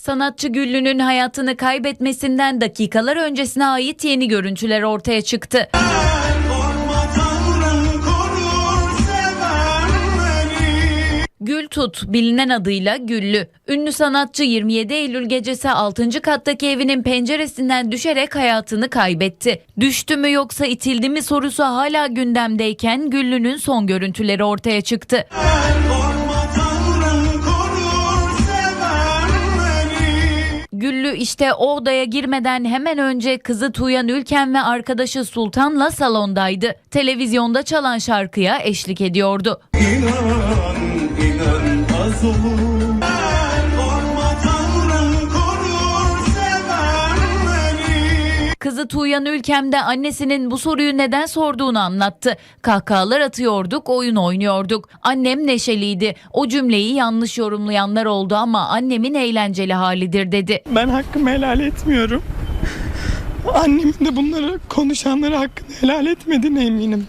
Sanatçı Güllü'nün hayatını kaybetmesinden dakikalar öncesine ait yeni görüntüler ortaya çıktı. Gül Tut bilinen adıyla Güllü. Ünlü sanatçı 27 Eylül gecesi 6. kattaki evinin penceresinden düşerek hayatını kaybetti. Düştü mü yoksa itildi mi sorusu hala gündemdeyken Güllü'nün son görüntüleri ortaya çıktı. Güllü işte o odaya girmeden hemen önce kızı Tuğyan Ülken ve arkadaşı Sultan'la salondaydı. Televizyonda çalan şarkıya eşlik ediyordu. İnan, inanmaz olur. Kızı Tuğyan Ülkem de annesinin bu soruyu neden sorduğunu anlattı. Kahkahalar atıyorduk, oyun oynuyorduk. Annem neşeliydi. O cümleyi yanlış yorumlayanlar oldu ama annemin eğlenceli halidir dedi. Ben hakkımı helal etmiyorum. Annemin de bunları konuşanlara hakkını helal etmediğine eminim.